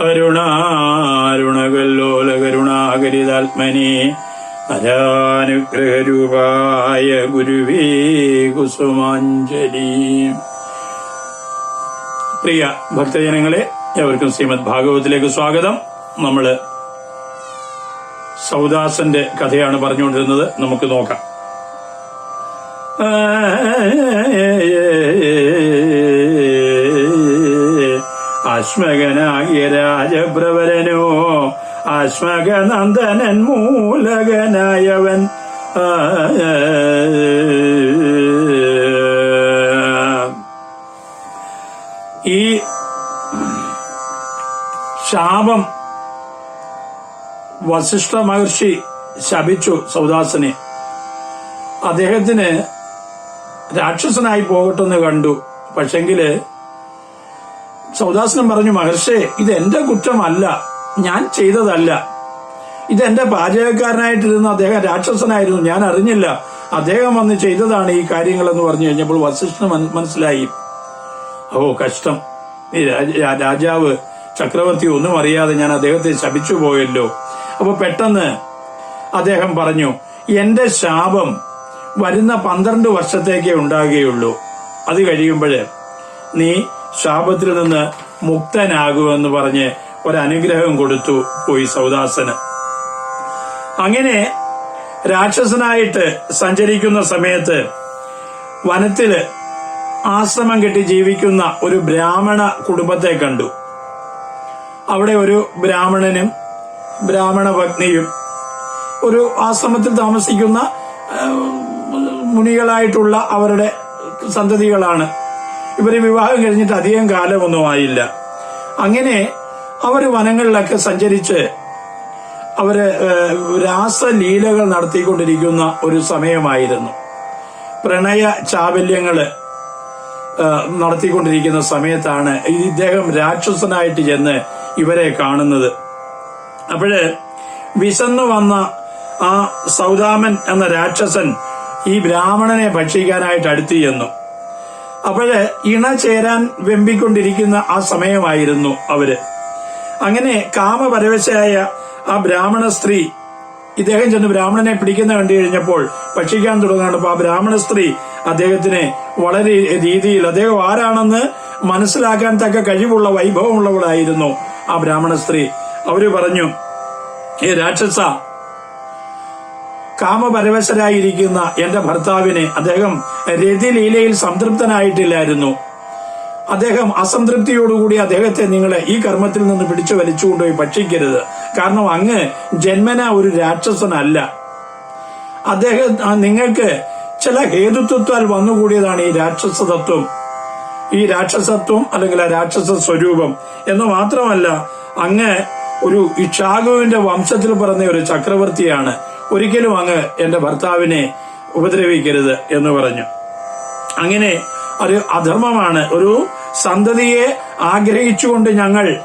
അരുണാരുണകല്ലോല കരുണാകരിതാത്മനി അരാനുഗ്രഹരൂപായ ഗുരുവേ കുസുമാഞ്ജലി. പ്രിയ ഭക്തജനങ്ങളെ എവർക്കും ശ്രീമദ് ഭാഗവതത്തിലേക്ക് സ്വാഗതം. നമ്മൾ സൗദാസന്റെ കഥയാണ് പറഞ്ഞുകൊണ്ടിരുന്നത്. നമുക്ക് നോക്കാം. അശ്മകനാകിയ രാജപ്രവരനോ അശ്മകനന്ദനൻ മൂലകനായവൻ. ഈ ശാപം വസിഷ്ഠ മഹർഷി ശപിച്ചു സൗദാസനെ. അദ്ദേഹത്തിന് രാക്ഷസനായി പോകട്ടെന്ന് കണ്ടു. പക്ഷെങ്കിൽ സൗദാസനം പറഞ്ഞു മഹർഷേ ഇത് എന്റെ കുറ്റമല്ല. ഞാൻ ചെയ്തതല്ല. ഇത് എന്റെ പാചകക്കാരനായിട്ടിരുന്ന അദ്ദേഹം രാക്ഷസനായിരുന്നു. ഞാൻ അറിഞ്ഞില്ല. അദ്ദേഹം വന്ന് ചെയ്തതാണ് ഈ കാര്യങ്ങളെന്ന് പറഞ്ഞു കഴിഞ്ഞപ്പോൾ വസിഷ്ഠന് മന- മനസ്സിലായി. ഓ കഷ്ടം. ഈ രാജ- രാജാവ് ചക്രവർത്തി ഒന്നും അറിയാതെ ഞാൻ അദ്ദേഹത്തെ ശപിച്ചു പോയല്ലോ. അപ്പൊ പെട്ടെന്ന് അദ്ദേഹം പറഞ്ഞു എന്റെ ശാപം വരുന്ന പന്ത്രണ്ട് വർഷത്തേക്കേ ഉണ്ടാകുകയുള്ളൂ. അത് കഴിയുമ്പോൾ നീ ശാപത്തിൽ നിന്ന് മുക്തനാകുമെന്ന് പറഞ്ഞ് ഒരനുഗ്രഹം കൊടുത്തു പോയി സൗദാസന്. അങ്ങനെ രാക്ഷസനായിട്ട് സഞ്ചരിക്കുന്ന സമയത്ത് വനത്തിൽ ആശ്രമം കെട്ടി ജീവിക്കുന്ന ഒരു ബ്രാഹ്മണ കുടുംബത്തെ കണ്ടു. അവിടെ ഒരു ബ്രാഹ്മണനും ബ്രാഹ്മണ പത്നിയും ഒരു ആശ്രമത്തിൽ താമസിക്കുന്ന മുനികളായിട്ടുള്ള അവരുടെ സന്തതികളാണ്. ഇവർ വിവാഹം കഴിഞ്ഞിട്ട് അധികം കാലമൊന്നും ആയില്ല. അങ്ങനെ അവർ വനങ്ങളിലൊക്കെ സഞ്ചരിച്ച് അവർ രാസലീലകൾ നടത്തിക്കൊണ്ടിരിക്കുന്ന ഒരു സമയമായിരുന്നു. പ്രണയ ചാബല്യങ്ങൾ നടത്തിക്കൊണ്ടിരിക്കുന്ന സമയത്താണ് ഇദ്ദേഹം രാക്ഷസനായിട്ട് ചെന്ന് ഇവരെ കാണുന്നത്. അപ്പോഴ് വിശന്നു വന്ന ആ സൗദാമൻ എന്ന രാക്ഷസൻ ഈ ബ്രാഹ്മണനെ ഭക്ഷിക്കാനായിട്ട് അടുത്തു ചെന്നു. അപ്പോഴ് ഇണ ചേരാൻ വെമ്പിക്കൊണ്ടിരിക്കുന്ന ആ സമയമായിരുന്നു അവർ. അങ്ങനെ കാമപരവശയായ ആ ബ്രാഹ്മണ സ്ത്രീ ഇദ്ദേഹം ചെന്ന് ബ്രാഹ്മണനെ പിടിക്കുന്ന കണ്ടു കഴിഞ്ഞപ്പോൾ ഭക്ഷിക്കാൻ തുടങ്ങുകയാണ് ആ ബ്രാഹ്മണ സ്ത്രീ അദ്ദേഹത്തിനെ വളരെ രീതിയിൽ അദ്ദേഹം ആരാണെന്ന് മനസ്സിലാക്കാൻ തക്ക കഴിവുള്ള വൈഭവമുള്ളവളായിരുന്നു ആ ബ്രാഹ്മണ സ്ത്രീ. അവർ പറഞ്ഞു ഏ രാക്ഷസ കാമപരവശരായിരിക്കുന്ന എന്റെ ഭർത്താവിനെ അദ്ദേഹം രതിലീലയിൽ സംതൃപ്തനായിട്ടില്ലായിരുന്നു. അദ്ദേഹം അസംതൃപ്തിയോടുകൂടി അദ്ദേഹത്തെ നിങ്ങളെ ഈ കർമ്മത്തിൽ നിന്ന് പിടിച്ചു വലിച്ചുകൊണ്ടുപോയി ഭക്ഷിക്കരുത്. കാരണം അങ്ങ് ജന്മന ഒരു രാക്ഷസനല്ല. അദ്ദേഹം നിങ്ങൾക്ക് ചില ഹേതുത്വത്താൽ വന്നുകൂടിയതാണ് ഈ രാക്ഷസതത്വം. ഈ രാക്ഷസത്വം അല്ലെങ്കിൽ ആ രാക്ഷസ സ്വരൂപം. എന്ന് മാത്രമല്ല അങ്ങ് ഒരു ഇക്ഷാകുവിന്റെ വംശത്തിൽ പറഞ്ഞ ഒരു ചക്രവർത്തിയാണ്. ഒരിക്കലും അങ്ങ് എന്റെ ഭർത്താവിനെ ഉപദ്രവിക്കരുത് എന്ന് പറഞ്ഞു. അങ്ങനെ ഒരു അധർമ്മമാണ്. ഒരു സന്തതിയെ ആഗ്രഹിച്ചുകൊണ്ട് ഞങ്ങൾ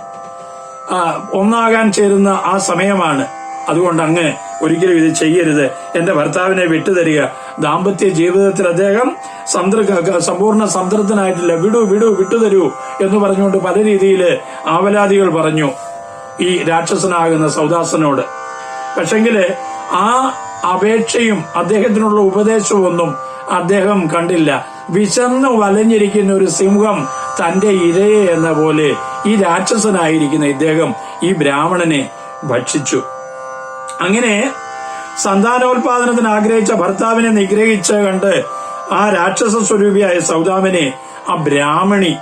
ഒന്നാകാൻ ചേരുന്ന ആ സമയമാണ്. അതുകൊണ്ട് അങ്ങ് ഒരിക്കലും ഇത് ചെയ്യരുത്. എന്റെ ഭർത്താവിനെ വിട്ടുതരിക. ദാമ്പത്യ ജീവിതത്തിൽ അദ്ദേഹം സംതൃ സമ്പൂർണ സംതൃപ്തനായിട്ടില്ല വിടു വിടു വിട്ടുതരൂ എന്ന് പറഞ്ഞുകൊണ്ട് പല രീതിയിൽ ആവലാദികൾ പറഞ്ഞു ഈ രാക്ഷസനാകുന്ന സൗദാസനോട്. പക്ഷെങ്കിൽ ആ അപേക്ഷയും അദ്ദേഹത്തിനുള്ള ഉപദേശവും ഒന്നും അദ്ദേഹം കണ്ടില്ല. വിശന്ന് വലഞ്ഞിരിക്കുന്ന ഒരു സിംഹം തന്റെ ഇരയെ എന്ന പോലെ ഈ രാക്ഷസനായിരിക്കുന്ന ഇദ്ദേഹം ഈ ബ്രാഹ്മണനെ ഭക്ഷിച്ചു. അങ്ങനെ സന്താനോത്പാദനത്തിന് ആഗ്രഹിച്ച ഭർത്താവിനെ നിഗ്രഹിച്ച് കണ്ട് ആ രാക്ഷസ സ്വരൂപിയായ സൗദാമിനെ ആ ബ്രാഹ്മണി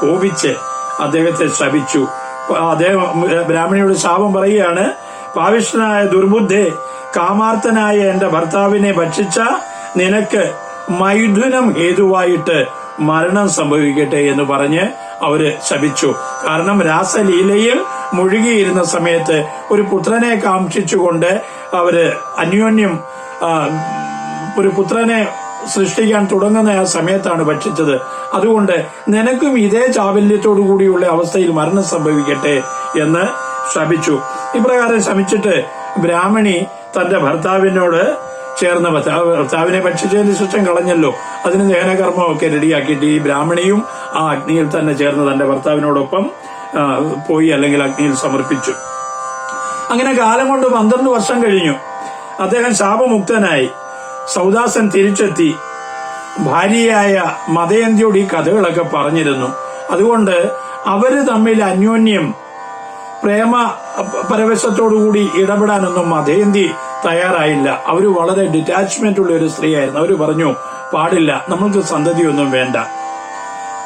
കോപിച്ച് അദ്ദേഹത്തെ ശപിച്ചു. അദ്ദേഹം ബ്രാഹ്മണിയോട് ശാപം പറയുകയാണ് പാവിഷ്ണനായ ദുർബുദ്ധെ കാമാർത്ഥനായ എന്റെ ഭർത്താവിനെ ഭക്ഷിച്ച നിനക്ക് മൈഥുനം ഹേതുവായിട്ട് മരണം സംഭവിക്കട്ടെ എന്ന് പറഞ്ഞ് അവർ ശപിച്ചു. കാരണം രാസലീലയിൽ മുഴുകിയിരുന്ന സമയത്ത് ഒരു പുത്രനെ കാക്ഷിച്ചുകൊണ്ട് അവർ അന്യോന്യം ഒരു പുത്രനെ സൃഷ്ടിക്കാൻ തുടങ്ങുന്ന ആ സമയത്താണ് ഭക്ഷിച്ചത്. അതുകൊണ്ട് നിനക്കും ഇതേ ചാബല്യത്തോടു കൂടിയുള്ള അവസ്ഥയിൽ മരണം സംഭവിക്കട്ടെ എന്ന് ശപിച്ചു ഇപ്രകാരം ശമിച്ചിട്ട് ബ്രാഹ്മണി തന്റെ ഭർത്താവിനോട് ചേർന്ന ഭർത്താവിനെ ഭക്ഷിച്ചതിന് ശേഷം കളഞ്ഞല്ലോ. അതിന് ദഹനകർമ്മമൊക്കെ റെഡിയാക്കിയിട്ട് ഈ ബ്രാഹ്മണിയും ആ അഗ്നിയിൽ തന്നെ ചേർന്ന് തന്റെ ഭർത്താവിനോടൊപ്പം പോയി അല്ലെങ്കിൽ അഗ്നിയിൽ സമർപ്പിച്ചു. അങ്ങനെ കാലം കൊണ്ട് പന്ത്രണ്ട് വർഷം കഴിഞ്ഞു. അദ്ദേഹം ശാപമുക്തനായി. സൗദാസൻ തിരിച്ചെത്തി. ഭാര്യയായ മതയന്തിയോട് ഈ കഥകളൊക്കെ പറഞ്ഞിരുന്നു. അതുകൊണ്ട് അവർ തമ്മിൽ അന്യോന്യം പ്രേമ പരവശത്തോടുകൂടി ഇടപെടാനൊന്നും മതയന്തി തയ്യാറായില്ല. അവർ വളരെ ഡിറ്റാച്ച്മെന്റ് ഉള്ള ഒരു സ്ത്രീയായിരുന്നു. അവർ പറഞ്ഞു പാടില്ല നമ്മൾക്ക് സന്തതിയൊന്നും വേണ്ട.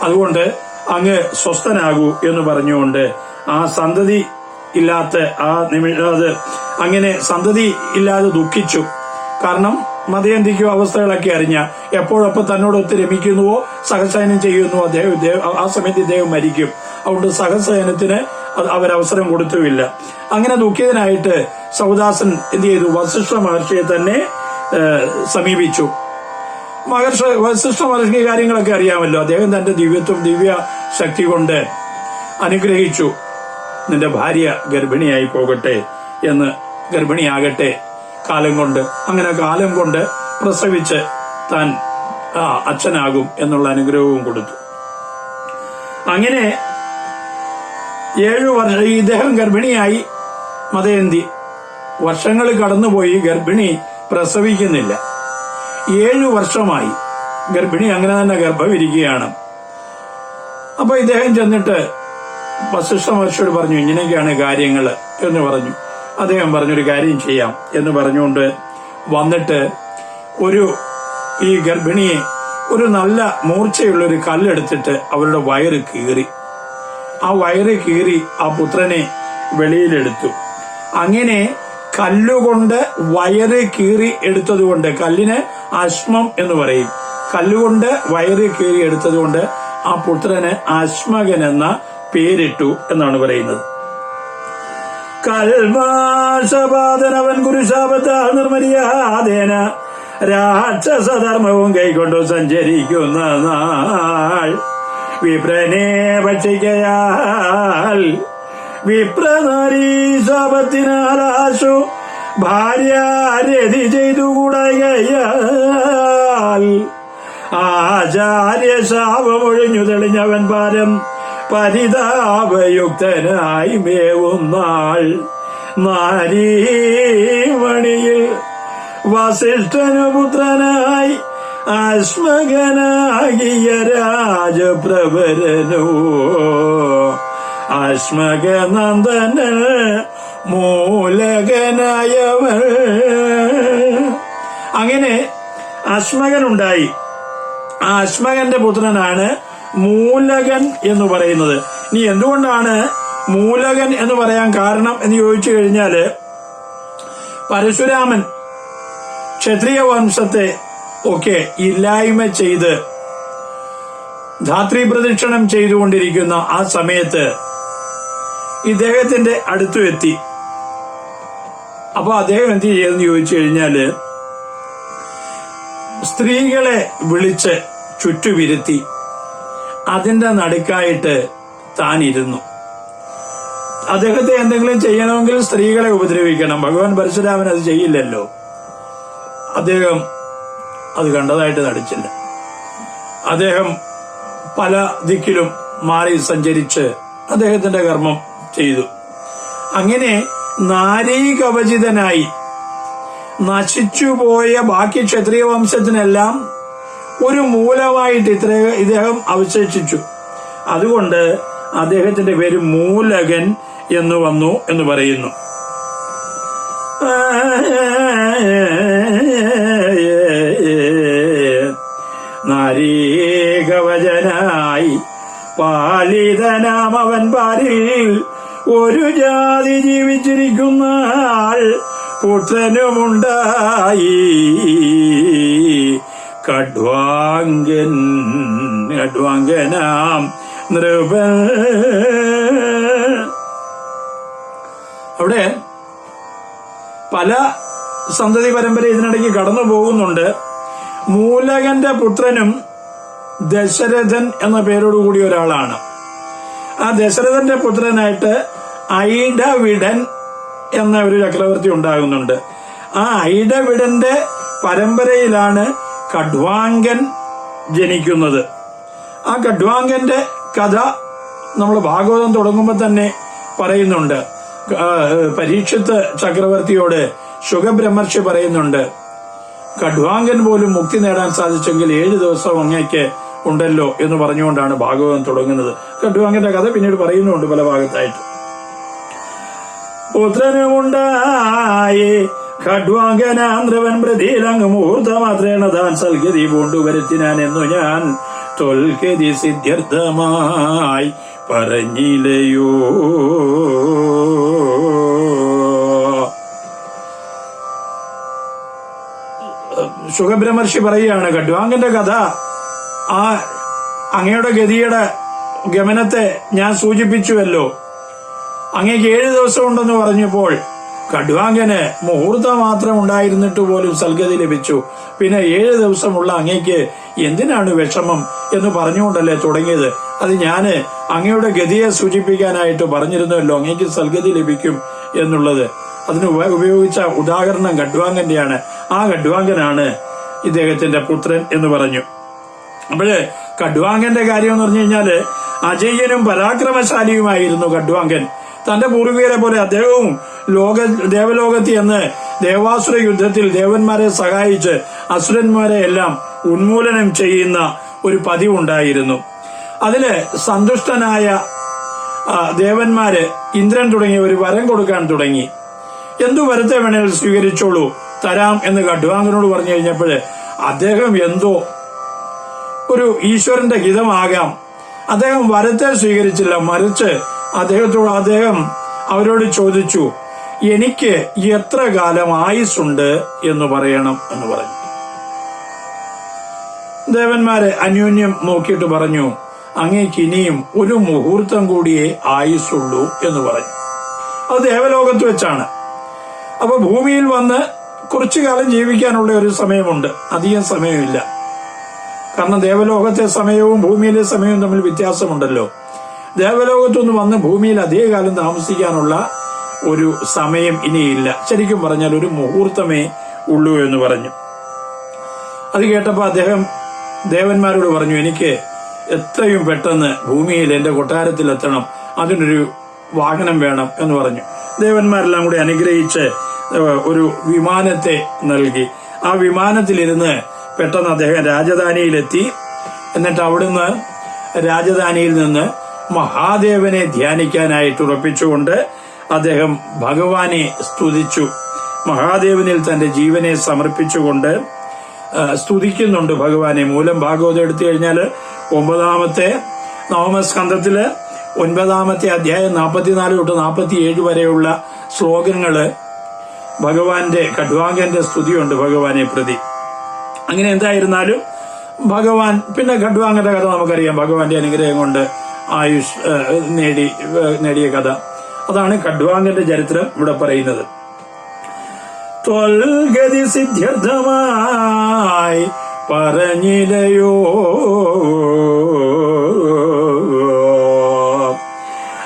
അതുകൊണ്ട് അങ്ങ് സ്വസ്ഥനാകൂ എന്ന് പറഞ്ഞുകൊണ്ട് ആ സന്തതി ഇല്ലാത്ത ആ നിമിഷ അങ്ങനെ സന്തതി ഇല്ലാതെ ദുഃഖിച്ചു. കാരണം മതയന്തിക്കോ അവസ്ഥകളൊക്കെ അറിഞ്ഞ എപ്പോഴൊപ്പം തന്നോടൊത്ത് രമിക്കുന്നുവോ സഹസയനം ചെയ്യുന്നുവോ അദ്ദേഹം ആ സമയത്ത് ഇദ്ദേഹം മരിക്കും. അതുകൊണ്ട് സഹസയനത്തിന് അത് അവരവസരം കൊടുത്തുമില്ല. അങ്ങനെ ദുഃഖിതനായിട്ട് സൗദാസൻ എന്ത് ചെയ്തു? വസിഷ്ഠ മഹർഷിയെ തന്നെ സമീപിച്ചു. മഹർഷ വസിഷ്ഠ മഹർഷിക്ക് കാര്യങ്ങളൊക്കെ അറിയാമല്ലോ. അദ്ദേഹം തന്റെ ദിവ്യത്വം ദിവ്യ ശക്തി കൊണ്ട് അനുഗ്രഹിച്ചു. നിന്റെ ഭാര്യ ഗർഭിണിയായി പോകട്ടെ എന്ന് ഗർഭിണിയാകട്ടെ കാലം കൊണ്ട് അങ്ങനെ കാലം കൊണ്ട് പ്രസവിച്ച് താൻ അച്ഛനാകും എന്നുള്ള അനുഗ്രഹവും കൊടുത്തു. അങ്ങനെ ഏഴു വർഷം ഇദ്ദേഹം ഗർഭിണിയായി മതയന്തി വർഷങ്ങൾ കടന്നുപോയി ഗർഭിണി പ്രസവിക്കുന്നില്ല. ഏഴു വർഷമായി ഗർഭിണി അങ്ങനെ തന്നെ ഗർഭമിരിക്കുകയാണ് അപ്പൊ ഇദ്ദേഹം ചെന്നിട്ട് വസിഷ്ഠ മഹർഷിയോട് പറഞ്ഞു ഇങ്ങനെയൊക്കെയാണ് കാര്യങ്ങൾ എന്ന് പറഞ്ഞു. അദ്ദേഹം പറഞ്ഞൊരു കാര്യം ചെയ്യാം എന്ന് പറഞ്ഞുകൊണ്ട് വന്നിട്ട് ഒരു ഈ ഗർഭിണിയെ ഒരു നല്ല മൂർച്ചയുള്ള ഒരു കല്ലെടുത്തിട്ട് അവരുടെ വയറ് കീറി. ആ വയറ് കീറി ആ പുത്രനെ വെളിയിലെടുത്തു. അങ്ങനെ കല്ലുകൊണ്ട് വയറ് കീറി എടുത്തതുകൊണ്ട് കല്ലിന് അശ്മം എന്ന് പറയും. കല്ലുകൊണ്ട് വയറ് കീറി എടുത്തതുകൊണ്ട് ആ പുത്രന് അശ്മകൻ എന്ന പേരിട്ടു എന്നാണ് പറയുന്നത്. കൽമാശപാതനവൻ കുരുശാപത്താൽ നിർമര്യാദേന രാക്ഷസധർമ്മവും കൈക്കൊണ്ടു സഞ്ചരിക്കുന്ന നാൾ. വിപ്രനെ ഭക്ഷിക്കയാൽ വിപ്രനാരീ ശാപത്തിനാലാശു ഭാര്യ രതി ചെയ്തു കൂടയാൽ ആചാര്യ ശാപമൊഴിഞ്ഞു തെളിഞ്ഞവൻ പാരം പരിതാപയുക്തനായി മേവും നാൾ. നാരീമണിയിൽ വസിഷ്ഠനു രാജപ്രവരനോ രാജപ്രഭരനോ. ആശ്മകനന്ദന മൂലകനായവൾ. അങ്ങനെ അശ്മകനുണ്ടായി ആ അശ്മകന്റെ പുത്രനാണ് മൂലകൻ എന്ന് പറയുന്നത്. ഇനി എന്തുകൊണ്ടാണ് മൂലകൻ എന്ന് പറയാൻ കാരണം എന്ന് ചോദിച്ചു കഴിഞ്ഞാൽ പരശുരാമൻ ക്ഷത്രിയ വംശത്തെ ഒക്കെ ഇല്ലായ്മ ചെയ്ത് ധാത്രി പ്രദക്ഷിണം ചെയ്തുകൊണ്ടിരിക്കുന്ന ആ സമയത്ത് ഇദ്ദേഹത്തിന്റെ അടുത്തു എത്തി. അപ്പൊ അദ്ദേഹം എന്ത് ചെയ്തെന്ന് ചോദിച്ചു കഴിഞ്ഞാൽ സ്ത്രീകളെ വിളിച്ച് ചുറ്റുവിരുത്തി അതിന്റെ നടുക്കായിട്ട് താൻ ഇരുന്നു അദ്ദേഹത്തെ എന്തെങ്കിലും ചെയ്യണമെങ്കിൽ സ്ത്രീകളെ ഉപദ്രവിക്കണം. ഭഗവാൻ പരശുരാമൻ അത് ചെയ്യില്ലല്ലോ. അദ്ദേഹം അത് കണ്ടതായിട്ട് നടിച്ചില്ല. അദ്ദേഹം പല ദിക്കിലും മാറി സഞ്ചരിച്ച് അദ്ദേഹത്തിന്റെ കർമ്മം ചെയ്തു. അങ്ങനെ നാരീകവചിതനായി നശിച്ചുപോയ ബാക്കി ക്ഷത്രിയ വംശത്തിനെല്ലാം ഒരു മൂലമായിട്ട് ഇത്ര ഇദ്ദേഹം അവശേഷിച്ചു. അതുകൊണ്ട് അദ്ദേഹത്തിന്റെ പേര് മൂലകൻ എന്ന് വന്നു എന്ന് പറയുന്നു. പാലിതനാം അവൻ പാരിൽ ഒരു ജാതി ജീവിച്ചിരിക്കുന്ന ആൾ പുത്രനുമുണ്ടായി. കഡ്വാങ്കൻ കഡ്വാങ്കനാം നൃപ. അവിടെ പല സന്തതി പരമ്പര ഇതിനിടയ്ക്ക് കടന്നു പോകുന്നുണ്ട് മൂലകന്റെ പുത്രനും ദശരഥൻ എന്ന പേരോടുകൂടി ഒരാളാണ്. ആ ദശരഥന്റെ പുത്രനായിട്ട് ഐഡവിടൻ എന്ന ഒരു ചക്രവർത്തി ഉണ്ടാകുന്നുണ്ട്. ആ ഐഡവിടന്റെ പരമ്പരയിലാണ് കഡ്വാങ്കൻ ജനിക്കുന്നത്. ആ കഡ്വാങ്കന്റെ കഥ നമ്മൾ ഭാഗവതം തുടങ്ങുമ്പോൾ തന്നെ പറയുന്നുണ്ട്. പരീക്ഷത്ത് ചക്രവർത്തിയോട് ശുഖബ്രഹ്മർഷി പറയുന്നുണ്ട് കഡ്വാങ്കൻ പോലും മുക്തി നേടാൻ സാധിച്ചെങ്കിൽ ഏഴ് ദിവസം അങ്ങേക്ക് ഉണ്ടല്ലോ എന്ന് പറഞ്ഞുകൊണ്ടാണ് ഭാഗവതം തുടങ്ങുന്നത്. കണ്ടു? അങ്ങനത്തെ കഥ പിന്നീട് പറയുന്നുണ്ട് പല ഭാഗത്തായിട്ട്. പുത്രനുമുണ്ടായി ഖഡ്വാങ്കനാന്ത്രവൻ പ്രതിലങ്ങ് മുഹൂർത്തമാത്രേണ താൻ സൽഗതി കൊണ്ടുവരുത്തിനാൻ എന്നു ഞാൻ തൊൽഗതി സിദ്ധ്യർത്ഥമായി പറഞ്ഞില്ലയോ? സുഖബ്രഹ്മർഷി പറയുകയാണ് ഖഡ്വാങ്കന്റെ കഥ ആ അങ്ങയുടെ ഗതിയുടെ ഗമനത്തെ ഞാൻ സൂചിപ്പിച്ചുവല്ലോ. അങ്ങേക്ക് ഏഴ് ദിവസം ഉണ്ടെന്ന് പറഞ്ഞപ്പോൾ കടുവാങ്കന് മുഹൂർത്തം മാത്രം ഉണ്ടായിരുന്നിട്ട് പോലും സൽഗതി ലഭിച്ചു. പിന്നെ ഏഴ് ദിവസമുള്ള അങ്ങേക്ക് എന്തിനാണ് വിഷമം എന്ന് പറഞ്ഞുകൊണ്ടല്ലേ തുടങ്ങിയത്? അത് ഞാൻ അങ്ങയുടെ ഗതിയെ സൂചിപ്പിക്കാനായിട്ട് പറഞ്ഞിരുന്നല്ലോ അങ്ങേക്ക് സൽഗതി ലഭിക്കും എന്നുള്ളത്. അതിന് ഉപയോഗിച്ച ഉദാഹരണം ഗഡ്വാങ്കന്റെയാണ് ആ ഗഡ്വാങ്കനാണ് ഇദ്ദേഹത്തിന്റെ പുത്രൻ എന്ന് പറഞ്ഞു. അപ്പോഴ് കഡ്വാങ്കന്റെ കാര്യം എന്ന് പറഞ്ഞു കഴിഞ്ഞാൽ അജയ്യനും പരാക്രമശാലിയുമായിരുന്നു കഡ്വാങ്കൻ തന്റെ പൂർവികരെ പോലെ അദ്ദേഹവും ലോക ദേവലോകത്തിൽ എന്ന് ദേവാസുര യുദ്ധത്തിൽ ദേവന്മാരെ സഹായിച്ച് അസുരന്മാരെ എല്ലാം ഉന്മൂലനം ചെയ്യുന്ന ഒരു പതിവുണ്ടായിരുന്നു. അതിൽ സന്തുഷ്ടനായ ദേവന്മാര് ഇന്ദ്രൻ തുടങ്ങിയ ഒരു വരം കൊടുക്കാൻ തുടങ്ങി. എന്തു വരത്തെ വേണേൽ സ്വീകരിച്ചോളൂ തരാം എന്ന് കഡ്വാങ്കനോട് പറഞ്ഞു കഴിഞ്ഞപ്പോൾ അദ്ദേഹം എന്തോ ഒരു ഈശ്വരന്റെ ഹിതമാകാം. അദ്ദേഹം വരത്തെ സ്വീകരിച്ചില്ല മറിച്ച് അദ്ദേഹത്തോട് അദ്ദേഹം അവരോട് ചോദിച്ചു എനിക്ക് എത്ര കാലം ആയുസ്സുണ്ട് എന്ന് പറയണം എന്ന് പറഞ്ഞു. ദേവന്മാരെ അന്യോന്യം നോക്കിയിട്ട് പറഞ്ഞു അങ്ങേക്ക് ഇനിയും ഒരു മുഹൂർത്തം കൂടിയേ ആയുസ്സുള്ളൂ എന്ന് പറഞ്ഞു. അത് ദേവലോകത്ത് വെച്ചാണ്. അപ്പൊ ഭൂമിയിൽ വന്ന് കുറച്ചു കാലം ജീവിക്കാനുള്ള ഒരു സമയമുണ്ട് അധികം സമയമില്ല. കാരണം ദേവലോകത്തെ സമയവും ഭൂമിയിലെ സമയവും തമ്മിൽ വ്യത്യാസമുണ്ടല്ലോ. ദേവലോകത്തുനിന്ന് വന്ന് ഭൂമിയിൽ അധികകാലം താമസിക്കാനുള്ള ഒരു സമയം ഇനിയില്ല. ശരിക്കും പറഞ്ഞാൽ ഒരു മുഹൂർത്തമേ ഉള്ളൂ എന്ന് പറഞ്ഞു. അത് കേട്ടപ്പോൾ അദ്ദേഹം ദേവന്മാരോട് പറഞ്ഞു എനിക്ക് എത്രയും പെട്ടെന്ന് ഭൂമിയിൽ എന്റെ കൊട്ടാരത്തിൽ എത്തണം അതിനൊരു വാഹനം വേണം എന്ന് പറഞ്ഞു. ദേവന്മാരെല്ലാം കൂടി അനുഗ്രഹിച്ച് ഒരു വിമാനത്തെ നൽകി. ആ വിമാനത്തിലിരുന്ന് പെട്ടെന്ന് അദ്ദേഹം രാജധാനിയിലെത്തി. എന്നിട്ട് അവിടുന്ന് രാജധാനിയിൽ നിന്ന് മഹാദേവനെ ധ്യാനിക്കാനായിട്ട് ഉറപ്പിച്ചുകൊണ്ട് അദ്ദേഹം ഭഗവാനെ സ്തുതിച്ചു. മഹാദേവനിൽ തന്റെ ജീവനെ സമർപ്പിച്ചുകൊണ്ട് സ്തുതിക്കുന്നുണ്ട് ഭഗവാനെ. മൂലം ഭാഗവതം എടുത്തു കഴിഞ്ഞാൽ ഒമ്പതാമത്തെ നവമസ്കന്ധത്തിൽ ഒൻപതാമത്തെ അധ്യായം നാൽപ്പത്തിനാല് തൊട്ട് നാൽപ്പത്തിയേഴ് വരെയുള്ള ശ്ലോകങ്ങൾ ഭഗവാന്റെ ഖഡ്വാങ്കന്റെ സ്തുതിയുണ്ട് ഭഗവാനെ പ്രതി. അങ്ങനെ എന്തായിരുന്നാലും ഭഗവാൻ പിന്നെ ഖഡ്വാങ്കന്റെ കഥ നമുക്കറിയാം. ഭഗവാന്റെ അനുഗ്രഹം കൊണ്ട് ആയുഷ് നേടി നേടിയ കഥ. അതാണ് ഖഡ്വാങ്കന്റെ ചരിത്രം ഇവിടെ പറയുന്നത്. ത്വൽഗതി സിദ്ധ്യർത്ഥമായി പറഞ്ഞിലയോ?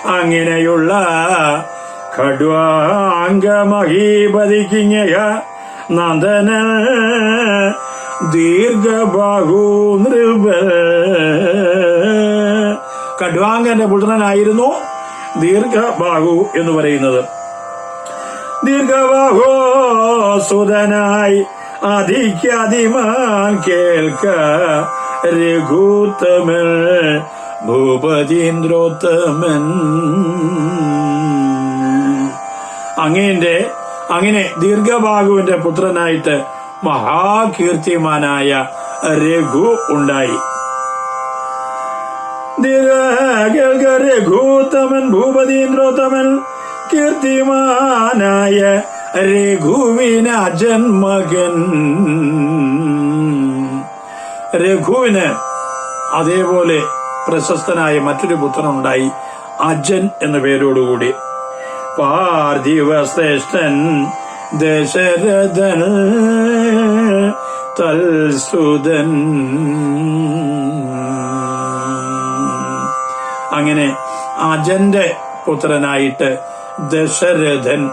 അങ്ങനെയുള്ള ഖഡ്വാംഗമഹീപതിക്കിങ്ങയ നന്ദന ദീർഘബാഹു നൃപ. കടുവാങ്കന്റെ പുത്രനായിരുന്നു ദീർഘബാഹു എന്ന് പറയുന്നത്. ദീർഘബാഹോ സുതനായി അധികാതിമാൻ കേൾക്ക. രഘുത്തമൻ ഭൂപതീന്ദ്രോത്തമൻ. അങ്ങേന്റെ അങ്ങനെ ദീർഘബാഹുവിന്റെ പുത്രനായിട്ട് മഹാകീർത്തിമാനായ രഘു ഉണ്ടായി. രഘുത്തമൻ ഭൂപതീന്ദ്രോത്തമൻ കീർത്തിമാനായ രഘുവിന ജന്മകൻ. രഘുവിന് അതേപോലെ പ്രശസ്തനായ മറ്റൊരു പുത്രനുണ്ടായി അജൻ എന്ന പേരോടുകൂടി. പാർത്ഥിവ ശ്രേഷ്ഠൻ ദശരഥൻ തൽസുതൻ അങ്ങനെ അജന്റെ പുത്രനായിട്ട് ദശരഥൻ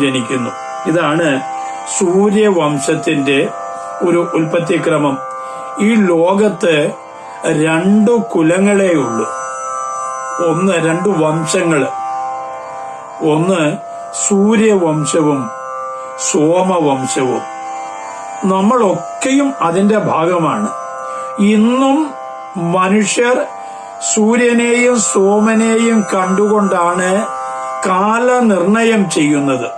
ജനിക്കുന്നു. ഇതാണ് സൂര്യവംശത്തിന്റെ ഒരു ഉൽപ്പത്തിക്രമം. ഈ ലോകത്ത് രണ്ടു കുലങ്ങളേ ഉള്ളൂ. ഒന്ന് രണ്ടു വംശങ്ങൾ. ഒന്ന് സൂര്യവംശവും സോമവംശവും. നമ്മളൊക്കെയും അതിന്റെ ഭാഗമാണ്. ഇന്നും മനുഷ്യർ സൂര്യനെയും സോമനെയും കണ്ടുകൊണ്ടാണ് കാലനിർണയം ചെയ്യുന്നത്.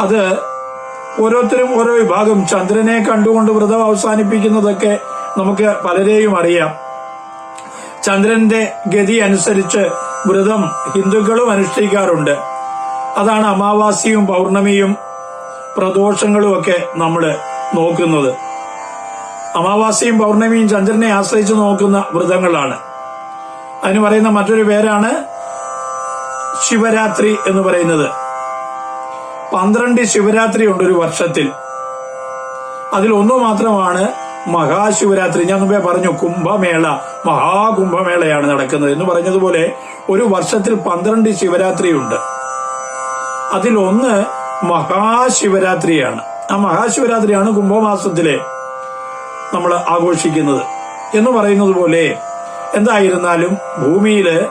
അത് ഓരോരുത്തരും ഓരോ വിഭാഗം. ചന്ദ്രനെ കണ്ടുകൊണ്ട് വ്രതം അവസാനിപ്പിക്കുന്നതൊക്കെ നമുക്ക് പലരെയും അറിയാം. ചന്ദ്രന്റെ ഗതി അനുസരിച്ച് വ്രതം ഹിന്ദുക്കളും അനുഷ്ഠിക്കാറുണ്ട്. അതാണ് അമാവാസിയും പൗർണമിയും പ്രദോഷങ്ങളും ഒക്കെ നമ്മൾ നോക്കുന്നത്. അമാവാസിയും പൗർണമിയും ചന്ദ്രനെ ആശ്രയിച്ച് നോക്കുന്ന വ്രതങ്ങളാണ്. അതിന് പറയുന്ന മറ്റൊരു പേരാണ് ശിവരാത്രി എന്ന് പറയുന്നത്. പന്ത്രണ്ട് ശിവരാത്രി ഉണ്ട് ഒരു വർഷത്തിൽ. അതിൽ ഒന്ന് മാത്രമാണ് മഹാശിവരാത്രി. ഞാൻ മുമ്പേ പറഞ്ഞു കുംഭമേള മഹാകുംഭമേളയാണ് നടക്കുന്നത് എന്ന് പറഞ്ഞതുപോലെ ഒരു വർഷത്തിൽ പന്ത്രണ്ട് ശിവരാത്രിയുണ്ട്. അതിൽ ഒന്ന് മഹാശിവരാത്രിയാണ്. ആ മഹാശിവരാത്രിയാണ് കുംഭമാസത്തിലെ നമ്മൾ ആഘോഷിക്കുന്നത്. എന്ന് പറയുന്നത് പോലെ എന്തായിരുന്നാലും ഭൂമിയിൽ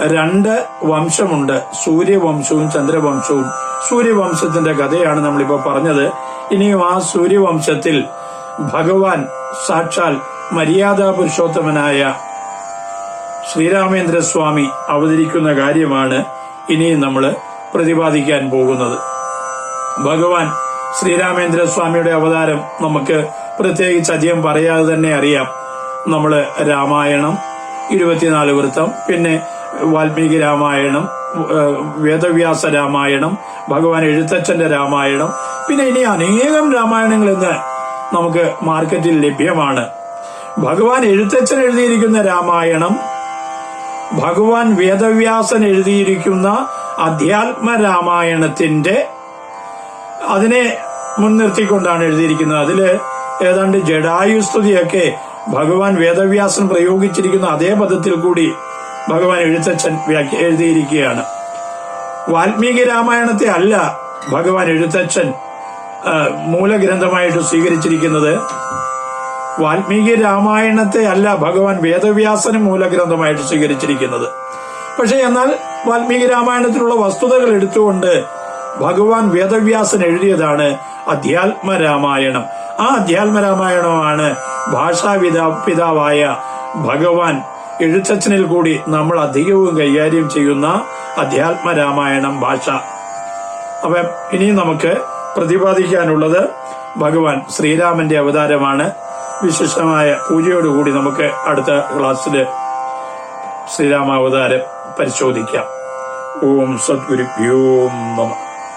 രണ്ട് വംശമുണ്ട്. സൂര്യവംശവും ചന്ദ്രവംശവും. സൂര്യവംശത്തിന്റെ കഥയാണ് നമ്മളിപ്പോ പറഞ്ഞത്. ഇനിയും ആ സൂര്യവംശത്തിൽ ഭഗവാൻ സാക്ഷാൽ മര്യാദാ പുരുഷോത്തമനായ ശ്രീരാമേന്ദ്ര സ്വാമി അവതരിക്കുന്ന കാര്യമാണ് ഇനിയും നമ്മൾ പ്രതിപാദിക്കാൻ പോകുന്നത്. ഭഗവാൻ ശ്രീരാമേന്ദ്ര സ്വാമിയുടെ അവതാരം നമുക്ക് പ്രത്യേകിച്ച് അധികം പറയാതെ തന്നെ അറിയാം. നമ്മൾ രാമായണം ഇരുപത്തിനാല് വൃത്തം പിന്നെ വാൽമീകി രാമായണം വേദവ്യാസ രാമായണം ഭഗവാൻ എഴുത്തച്ഛന്റെ രാമായണം പിന്നെ ഇനി അനേകം രാമായണങ്ങൾ ഇന്ന് നമുക്ക് മാർക്കറ്റിൽ ലഭ്യമാണ്. ഭഗവാൻ എഴുത്തച്ഛൻ എഴുതിയിരിക്കുന്ന രാമായണം ഭഗവാൻ വേദവ്യാസൻ എഴുതിയിരിക്കുന്ന അധ്യാത്മ രാമായണത്തിന്റെ അതിനെ മുൻനിർത്തിക്കൊണ്ടാണ് എഴുതിയിരിക്കുന്നത്. അതിൽ ഏതാണ്ട് ജഡായുസ്തുതിയൊക്കെ ഭഗവാൻ വേദവ്യാസൻ പ്രയോഗിച്ചിരിക്കുന്ന അതേ പദത്തിൽ കൂടി ഭഗവാൻ എഴുത്തച്ഛൻ എഴുതിയിരിക്കുകയാണ്. വാൽമീകി രാമായണത്തെ അല്ല ഭഗവാൻ എഴുത്തച്ഛൻ മൂലഗ്രന്ഥമായിട്ട് സ്വീകരിച്ചിരിക്കുന്നത്. വാൽമീകി രാമായണത്തെ അല്ല ഭഗവാൻ വേദവ്യാസന് മൂലഗ്രന്ഥമായിട്ട് സ്വീകരിച്ചിരിക്കുന്നത്. പക്ഷെ എന്നാൽ വാൽമീകി രാമായണത്തിലുള്ള വസ്തുതകൾ എടുത്തുകൊണ്ട് ഭഗവാൻ വേദവ്യാസൻ എഴുതിയതാണ് അധ്യാത്മ രാമായണം ആ അധ്യാത്മ രാമായണമാണ് ഭാഷാപിതാ പിതാവായ ഭഗവാൻ എഴുത്തച്ഛനിൽ കൂടി നമ്മൾ അധികവും കൈകാര്യം ചെയ്യുന്ന അധ്യാത്മ രാമായണം ഭാഷ. അപ്പൊ ഇനി നമുക്ക് പ്രതിപാദിക്കാനുള്ളത് ഭഗവാൻ ശ്രീരാമന്റെ അവതാരമാണ്. വിശിഷ്ടമായ പൂജയോടുകൂടി നമുക്ക് അടുത്ത ക്ലാസ്സിൽ ശ്രീരാമാവതാരം പരിശോധിക്കാം. ഓം സദ്ഗുരുഭ്യോം നമ